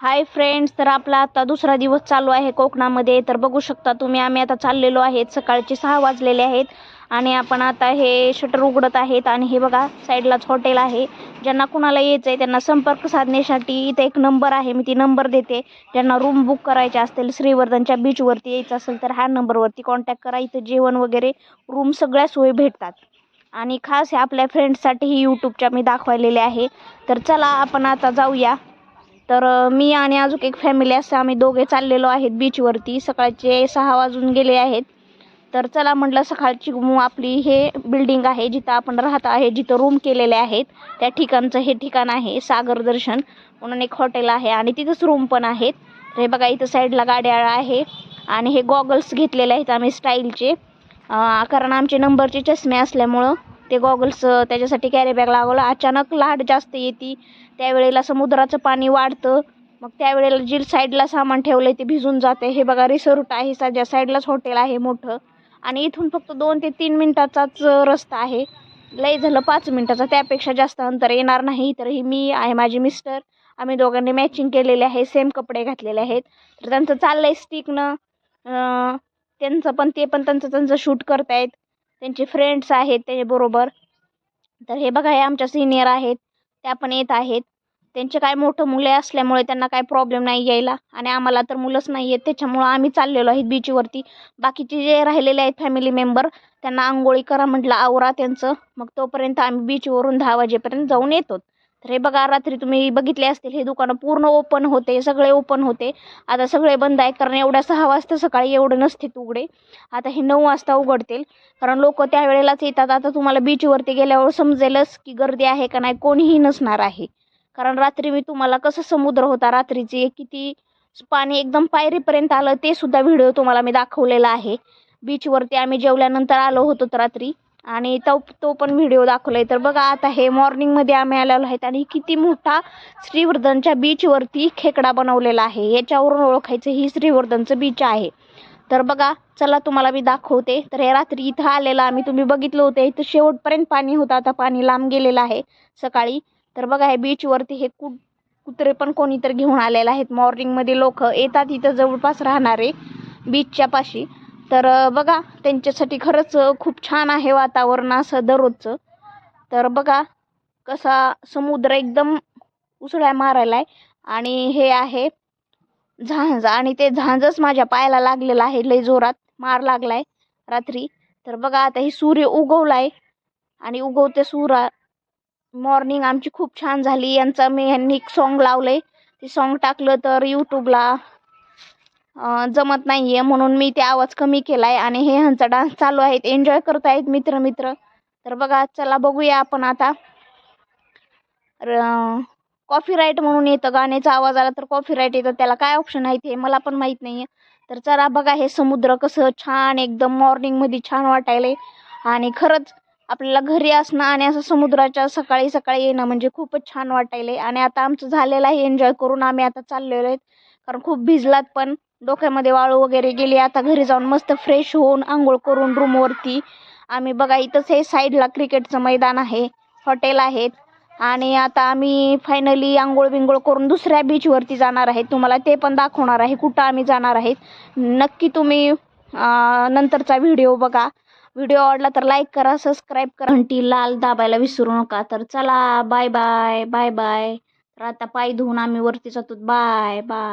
Hi friends तर आपला आता दुसरा दिवस चालू आहे कोकणामध्ये. तर बघू शकता तुम्ही आम्ही आता चाललेलो आहेत. सकाळचे सहा वाजलेले आहेत आणि आपण आता हे शटर उघडत आहेत आणि हे बघा साईडलाच हॉटेल आहे. ज्यांना कुणाला यायचं आहे त्यांना संपर्क साधण्यासाठी इथे एक नंबर आहे. मी ती नंबर देते. ज्यांना रूम बुक करायचे असतील श्रीवर्धनच्या बीचवरती यायचं असेल तर ह्या नंबरवरती कॉन्टॅक्ट करा. इथं जेवण वगैरे रूम सगळ्या सोयी भेटतात. आणि खास हे आपल्या फ्रेंड्ससाठी यूट्यूबच्या मी दाखवलेले आहे. तर चला आपण आता जाऊया. तर मी आणि अजून एक फॅमिली असं आम्ही दोघे चाललेलो आहेत बीचवरती सकाळचे सहा वाजून गेले आहेत. तर चला म्हटलं सकाळची आपली हे बिल्डिंग आहे जिथं आपण राहत आहे जिथं रूम केलेले आहेत. त्या ठिकाणचं हे ठिकाण आहे सागर दर्शन म्हणून एक हॉटेल आहे आणि तिथंच रूम पण आहेत. हे बघा इथं साईडला गाड्या आहे आणि हे गॉगल्स घेतलेले आहेत आम्ही स्टाईलचे कारण आमचे नंबरचे चष्मे असल्यामुळं ते गॉगल्स त्याच्यासाठी कॅरीबॅग लागवलं अचानक लाट जास्त येते. त्यावेळेला समुद्राचं पाणी वाढतं. मग त्यावेळेला जी साईडला सामान ठेवलं ते भिजून जाते. हे बघा रिसोर्ट आहे. सध्या साईडलाच हॉटेल आहे मोठं. आणि इथून फक्त दोन ते तीन मिनटाचाच रस्ता आहे. लय झालं पाच मिनटाचा. त्यापेक्षा जास्त अंतर येणार नाही. तर ही मी आहे माझे मिस्टर आम्ही दोघांनी मॅचिंग केलेले आहे. सेम कपडे घातलेले आहेत. तर त्यांचं चाललं आहे स्टिकनं त्यांचं पण ते पण त्यांचं त्यांचं शूट करतायत. त्यांचे फ्रेंड्स आहेत त्याच्याबरोबर. तर हे बघा हे आमच्या सिनियर आहेत. त्या पण येत आहेत. त्यांचे काय मोठं मुले असल्यामुळे त्यांना काय प्रॉब्लेम नाही यायला. आणि आम्हाला तर मुलंच नाही आहेत. त्याच्यामुळं आम्ही चाललेलो आहेत बीचवरती बाकीचे जे राहिलेले आहेत फॅमिली मेंबर त्यांना आंघोळी करा म्हटलं आवरा त्यांचं. मग तोपर्यंत आम्ही बीचवरून दहा वाजेपर्यंत जाऊन येतो. तर हे बघा रात्री तुम्ही बघितले असतील हे दुकानं पूर्ण ओपन होते सगळे ओपन होते. आता सगळे बंद आहे कारण एवढ्या सहा वाजता सकाळी एवढं नसते उघडे आता हे नऊ वाजता उघडतील कारण लोक त्यावेळेलाच येतात. आता तुम्हाला बीचवरती गेल्यावर समजेलच की गर्दी आहे का नाही कोणीही नसणार आहे. कारण रात्री मी तुम्हाला कसं समुद्र होता रात्रीचे किती पाणी एकदम पायरीपर्यंत आलं ते सुद्धा व्हिडिओ तुम्हाला मी दाखवलेला आहे. बीचवरती आम्ही जेवल्यानंतर आलो होतो रात्री. आणि तो तो पण व्हिडिओ दाखवला आहे तर बघा आता हे मॉर्निंगमध्ये आम्ही आलेलो आहेत आणि किती मोठा श्रीवर्धनच्या बीचवरती खेकडा बनवलेला आहे. याच्यावरून ओळखायचं ही श्रीवर्धनचं बीच आहे. तर बघा चला तुम्हाला मी दाखवते. तर हे रात्री इथं आलेलं आम्ही तुम्ही बघितलं होतं इथं शेवटपर्यंत पाणी होतं. आता पाणी लांब गेलेलं आहे सकाळी. तर बघा हे बीचवरती हे कुट कुत्रे पण कोणीतरी घेऊन आलेले आहेत. मॉर्निंगमध्ये लोक येतात इथं जवळपास राहणारे बीचच्या पाशी. तर बघा त्यांच्यासाठी खरंच खूप छान आहे वातावरण असं दररोजचं. तर बघा कसा समुद्र एकदम उसळ्या मारायला आहे आणि हे आहे झांज आणि ते झांजच माझ्या पायाला लागलेलं आहे लय जोरात मार लागलाय रात्री. तर बघा आता हे सूर्य उगवलाय आणि उगवते सूर्य. मॉर्निंग आमची खूप छान झाली. यांचा मी ह्यांनी एक सॉन्ग लावलंय. ते सॉन्ग टाकलं तर यूट्यूबला जमत नाही आहे म्हणून मी ते आवाज कमी केला आहे आणि हे ह्यांचा डान्स चालू आहेत एन्जॉय करत आहेत मित्र मित्र तर बघा चला बघूया आपण आता. कॉपीराईट म्हणून येतं गाण्याचा आवाज आला तर कॉपीराईट येतं. त्याला काय ऑप्शन आहे ते मला पण माहीत नाही आहे तर चला बघा हे समुद्र कसं छान एकदम मॉर्निंगमध्ये छान वाटायलंय. आणि खरंच आपल्याला घरी असणं आणि असं समुद्राच्या सकाळी सकाळी येणं म्हणजे खूपच छान वाटायलंय. आणि आता आमचं झालेलं आहे. एन्जॉय करून आम्ही आता चाललेलो आहेत. कारण खूप भिजलात पण. डोक्यामध्ये वाळू वगैरे गेली आता घरी जाऊन मस्त फ्रेश होऊन आंघोळ करून रूमवरती आम्ही बघा इथंच हे साईडला क्रिकेटचं मैदान आहे हॉटेल आहेत. आणि आता आम्ही फायनली आंघोळ बिंघोळ करून दुसऱ्या बीचवरती जाणार आहे. तुम्हाला ते पण दाखवणार आहे कुठं आम्ही जाणार आहेत. नक्की तुम्ही नंतरचा व्हिडिओ बघा. व्हिडिओ आवडला तर लाईक करा सबस्क्राईब करा. घंटी लाल दाबायला विसरू नका. तर चला बाय बाय बाय बाय तर आता पाय धुवून आम्ही वरती जातो. Bye bye